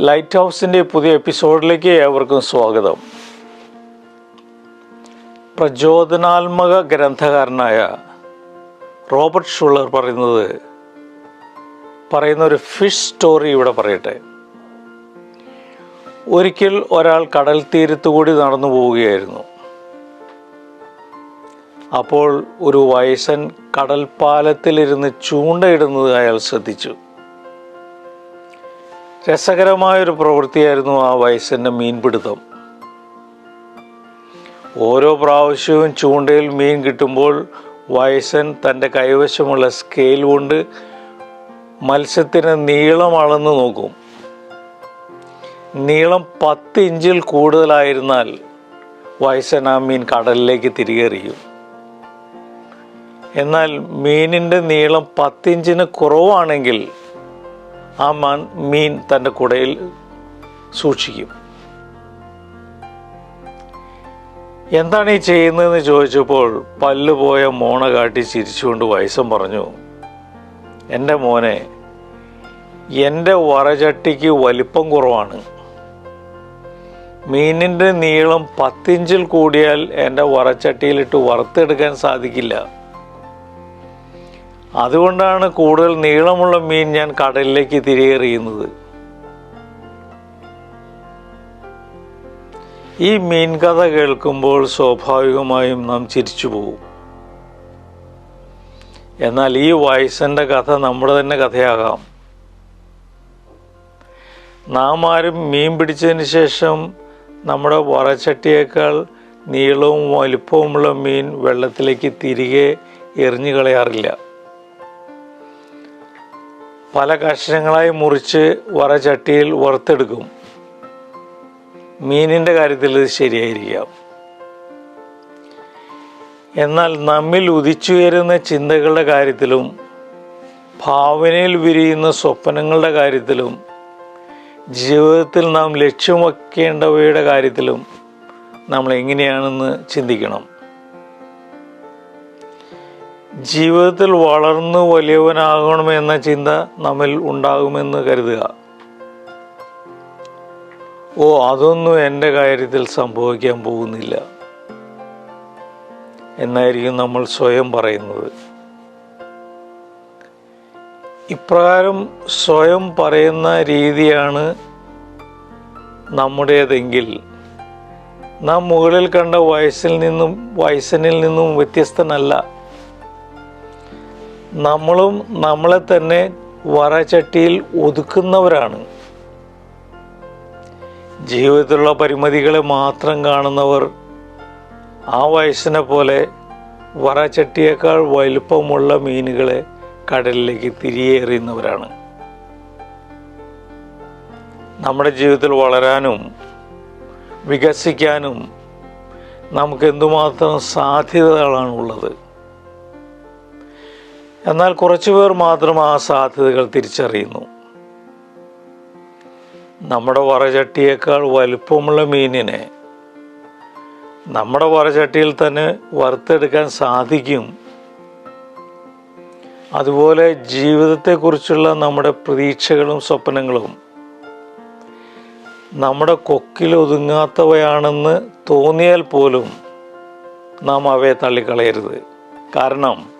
Light ഹൗസിന്റെ പുതിയ എപ്പിസോഡിലേക്ക് ഏവർക്കും സ്വാഗതം. പ്രചോദനാത്മക ഗ്രന്ഥകാരനായ റോബർട്ട് ഷുള്ളർ പറയുന്നത് പറയുന്ന ഒരു ഫിഷ് സ്റ്റോറി ഇവിടെ പറയട്ടെ. ഒരിക്കൽ ഒരാൾ കടൽ തീരത്ത് കൂടി നടന്നു പോവുകയായിരുന്നു. അപ്പോൾ ഒരു വയസ്സൻ കടൽപ്പാലത്തിലിരുന്ന് ചൂണ്ടയിടുന്നത് അയാൾ ശ്രദ്ധിച്ചു. രസകരമായൊരു പ്രവൃത്തിയായിരുന്നു ആ വയസ്സിന്റെ മീൻപിടുത്തം. ഓരോ പ്രാവശ്യവും ചൂണ്ടയിൽ മീൻ കിട്ടുമ്പോൾ വയസ്സൻ തന്റെ കൈവശമുള്ള സ്കെയിൽ കൊണ്ട് മത്സ്യത്തിന് നീളം അളന്ന് നോക്കും. നീളം പത്ത് ഇഞ്ചിൽ കൂടുതലായിരുന്നാൽ വയസ്സൻ ആ മീൻ കടലിലേക്ക് തിരികെ എറിയും എന്നാൽ മീനിന്റെ നീളം പത്തിഞ്ചിന് കുറവാണെങ്കിൽ ആ മാൻ മീൻ തന്റെ കുടയിൽ സൂക്ഷിക്കും. എന്താണ് ഈ ചെയ്യുന്നതെന്ന് ചോദിച്ചപ്പോൾ പല്ലുപോയ മോണ കാട്ടി ചിരിച്ചുകൊണ്ട് വയസ്സം പറഞ്ഞു എന്റെ മോനെ എന്റെ വറചട്ടിക്ക് വലിപ്പം കുറവാണ്. മീനിന്റെ നീളം പത്തിഞ്ചിൽ കൂടിയാൽ എന്റെ വറച്ചട്ടിയിലിട്ട് വറുത്തെടുക്കാൻ സാധിക്കില്ല. അതുകൊണ്ടാണ് കൂടുതൽ നീളമുള്ള മീൻ ഞാൻ കടലിലേക്ക് തിരികെ എറിയുന്നത് ഈ മീൻ കഥ കേൾക്കുമ്പോൾ സ്വാഭാവികമായും നാം ചിരിച്ചു പോകും. എന്നാൽ ഈ വയസ്സന്റെ കഥ നമ്മുടെ തന്നെ കഥയാകാം. നാം ആരും മീൻ പിടിച്ചതിന് ശേഷം നമ്മുടെ വറച്ചട്ടിയേക്കാൾ നീളവും വലുപ്പവുമുള്ള മീൻ വെള്ളത്തിലേക്ക് തിരികെ എറിഞ്ഞു കളയാറില്ല. പല കഷ്ണങ്ങളായി മുറിച്ച് വറചട്ടിയിൽ വറുത്തെടുക്കും. മീനിന്റെ കാര്യത്തിൽ ഇത് ശരിയായിരിക്കാം. എന്നാൽ നമ്മിൽ ഉദിച്ചുയരുന്ന ചിന്തകളുടെ കാര്യത്തിലും ഭാവനയിൽ വിരിയുന്ന സ്വപ്നങ്ങളുടെ കാര്യത്തിലും ജീവിതത്തിൽ നാം ലക്ഷ്യം വയ്ക്കേണ്ടവയുടെ കാര്യത്തിലും നമ്മൾ എങ്ങനെയാണെന്ന് ചിന്തിക്കണം. ജീവിതത്തിൽ വളർന്ന് വലിയവനാകണമെന്ന ചിന്ത നമ്മിൽ ഉണ്ടാകുമെന്ന് കരുതുക. ഓ അതൊന്നും എന്റെ കാര്യത്തിൽ സംഭവിക്കാൻ പോകുന്നില്ല. എന്നായിരിക്കും നമ്മൾ സ്വയം പറയുന്നത്. ഇപ്രകാരം സ്വയം പറയുന്ന രീതിയാണ് നമ്മുടേതെങ്കിൽ നാം മുകളിൽ കണ്ട വയസ്സിൽ നിന്നും വയസ്സനിൽ നിന്നും വ്യത്യസ്തനല്ല. നമ്മളും നമ്മളെ തന്നെ വറചട്ടിയിൽ ഒതുക്കുന്നവരാണ്. ജീവിതത്തിലുള്ള പരിമിതികളെ മാത്രം കാണുന്നവർ ആ വയസ്സിനെ പോലെ വറചട്ടിയേക്കാൾ വലുപ്പമുള്ള മീനുകളെ കടലിലേക്ക് തിരികെ എറിയുന്നവരാണ് നമ്മുടെ ജീവിതത്തിൽ വളരാനും വികസിക്കാനും നമുക്ക് എന്തുമാത്രം സാധ്യതകളാണ് ഉള്ളത് എന്നാൽ കുറച്ചു പേർ മാത്രം ആ സാധ്യതകൾ തിരിച്ചറിയുന്നു. നമ്മുടെ വറചട്ടിയേക്കാൾ വലുപ്പമുള്ള മീനിനെ നമ്മുടെ വറചട്ടിയിൽ തന്നെ വറുത്തെടുക്കാൻ സാധിക്കും. അതുപോലെ ജീവിതത്തെക്കുറിച്ചുള്ള നമ്മുടെ പ്രതീക്ഷകളും സ്വപ്നങ്ങളും നമ്മുടെ കൊക്കിൽ ഒതുങ്ങാത്തവയാണെന്ന് തോന്നിയാൽ പോലും നാം അവയെ തള്ളിക്കളയരുത്. കാരണം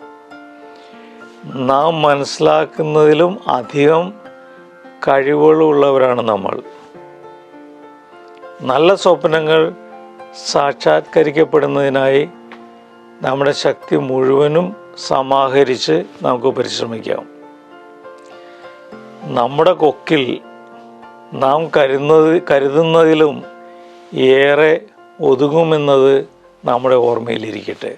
നാം മനസ്സിലാക്കുന്നതിലും അധികം കഴിവുകളുള്ളവരാണ് നമ്മൾ. നല്ല സ്വപ്നങ്ങൾ സാക്ഷാത്കരിക്കപ്പെടുന്നതിനായി നമ്മുടെ ശക്തി മുഴുവനും സമാഹരിച്ച് നമുക്ക് പരിശ്രമിക്കാം. നമ്മുടെ കൊക്കിൽ നാം കരുന്നത് കരുതുന്നതിലും ഏറെ ഒതുങ്ങുമെന്നത് നമ്മുടെ ഓർമ്മയിലിരിക്കട്ടെ.